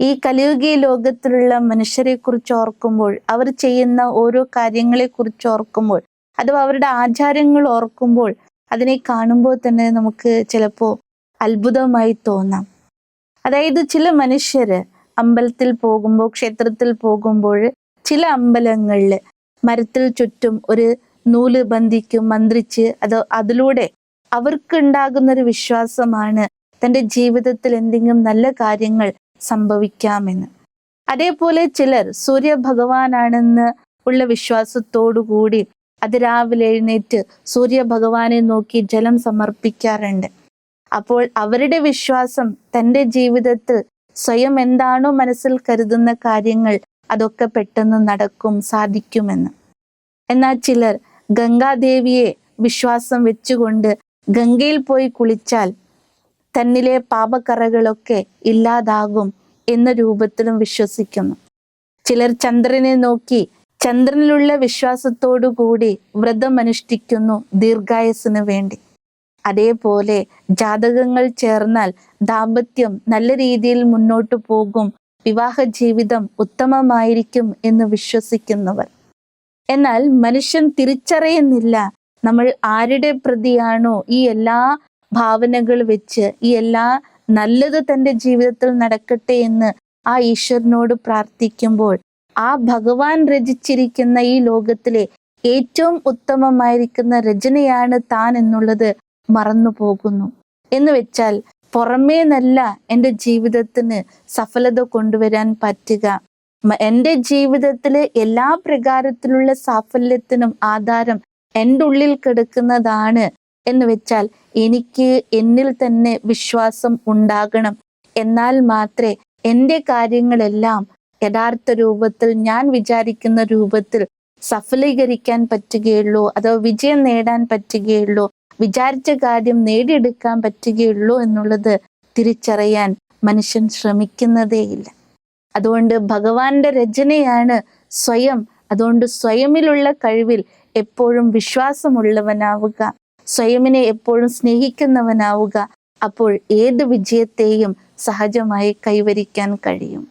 ഈ കലിയുഗീയ ലോകത്തിലുള്ള മനുഷ്യരെ കുറിച്ച് ഓർക്കുമ്പോൾ അവർ ചെയ്യുന്ന ഓരോ കാര്യങ്ങളെ കുറിച്ച് ഓർക്കുമ്പോൾ അഥവാ അവരുടെ ആചാരങ്ങൾ ഓർക്കുമ്പോൾ അതിനെ കാണുമ്പോൾ തന്നെ നമുക്ക് ചിലപ്പോൾ അത്ഭുതമായി തോന്നാം. അതായത് ചില മനുഷ്യര് അമ്പലത്തിൽ പോകുമ്പോൾ ക്ഷേത്രത്തിൽ പോകുമ്പോൾ ചില അമ്പലങ്ങളിൽ മരത്തിൽ ചുറ്റും ഒരു നൂൽ ബന്ധിക്കും മന്ത്രിച്ച് അത് അതിലൂടെ അവർക്ക് ഉണ്ടാകുന്ന ഒരു വിശ്വാസമാണ് തന്റെ ജീവിതത്തിൽ എന്തെങ്കിലും നല്ല കാര്യങ്ങൾ സംഭവിക്കാമെന്ന്. അതേപോലെ ചിലർ സൂര്യഭഗവാനാണെന്ന് ഉള്ള വിശ്വാസത്തോടു കൂടി അതിരാവിലെ എഴുന്നേറ്റ് സൂര്യഭഗവാനെ നോക്കി ജലം സമർപ്പിക്കാറുണ്ട്. അപ്പോൾ അവരുടെ വിശ്വാസം തന്റെ ജീവിതത്തിൽ സ്വയം എന്താണോ മനസ്സിൽ കരുതുന്ന കാര്യങ്ങൾ അതൊക്കെ പെട്ടെന്ന് നടക്കും സാധിക്കുമെന്ന്. എന്നാൽ ചിലർ ഗംഗാദേവിയെ വിശ്വാസം വെച്ചുകൊണ്ട് ഗംഗയിൽ പോയി കുളിച്ചാൽ തന്നിലെ പാപക്കറകളൊക്കെ ഇല്ലാതാകും എന്ന രൂപത്തിലും വിശ്വസിക്കുന്നു. ചിലർ ചന്ദ്രനെ നോക്കി ചന്ദ്രനിലുള്ള വിശ്വാസത്തോടു കൂടി വ്രതം അനുഷ്ഠിക്കുന്നു ദീർഘായസിന് വേണ്ടി. അതേപോലെ ജാതകങ്ങൾ ചേർന്നാൽ ദാമ്പത്യം നല്ല രീതിയിൽ മുന്നോട്ടു പോകും വിവാഹ ജീവിതം ഉത്തമമായിരിക്കും എന്ന് വിശ്വസിക്കുന്നവർ. എന്നാൽ മനുഷ്യൻ തിരിച്ചറിയുന്നില്ല നമ്മൾ ആരുടെ പ്രതിയാണോ ഈ എല്ലാ ഭാവനകൾ വെച്ച് ഈ എല്ലാ നല്ലത് തന്റെ ജീവിതത്തിൽ നടക്കട്ടെ എന്ന് ആ ഈശ്വരനോട് പ്രാർത്ഥിക്കുമ്പോൾ ആ ഭഗവാൻ രചിച്ചിരിക്കുന്ന ഈ ലോകത്തിലെ ഏറ്റവും ഉത്തമമായിരിക്കുന്ന രചനയാണ് താൻ എന്നുള്ളത് മറന്നു പോകുന്നു. എന്ന് വെച്ചാൽ പുറമേ നല്ല എന്റെ ജീവിതത്തിന് സഫലത കൊണ്ടുവരാൻ പറ്റുക. എന്റെ ജീവിതത്തിലെ എല്ലാ പ്രകാരത്തിലുള്ള സാഫല്യത്തിനും ആധാരം എന്റെ ഉള്ളിൽ കിടക്കുന്നതാണ് എന്ന് വെച്ചാൽ എനിക്ക് എന്നിൽ തന്നെ വിശ്വാസം ഉണ്ടാകണം. എന്നാൽ മാത്രമേ എന്റെ കാര്യങ്ങളെല്ലാം യഥാർത്ഥ രൂപത്തിൽ ഞാൻ വിചാരിക്കുന്ന രൂപത്തിൽ സഫലീകരിക്കാൻ പറ്റുകയുള്ളൂ അതോ വിജയം നേടാൻ പറ്റുകയുള്ളൂ വിചാരിച്ച കാര്യം നേടിയെടുക്കാൻ പറ്റുകയുള്ളൂ എന്നുള്ളത് തിരിച്ചറിയാൻ മനുഷ്യൻ ശ്രമിക്കുന്നതേയില്ല. അതുകൊണ്ട് ഭഗവാന്റെ രചനയാണ് സ്വയം. അതുകൊണ്ട് സ്വയമിലുള്ള കഴിവിൽ എപ്പോഴും വിശ്വാസമുള്ളവനാവുക. സ്വയമിനെ എപ്പോഴും സ്നേഹിക്കുന്നവനാവുക അപ്പോൾ ഏത് വിജയത്തെയും സഹജമായി കൈവരിക്കാൻ കഴിയും.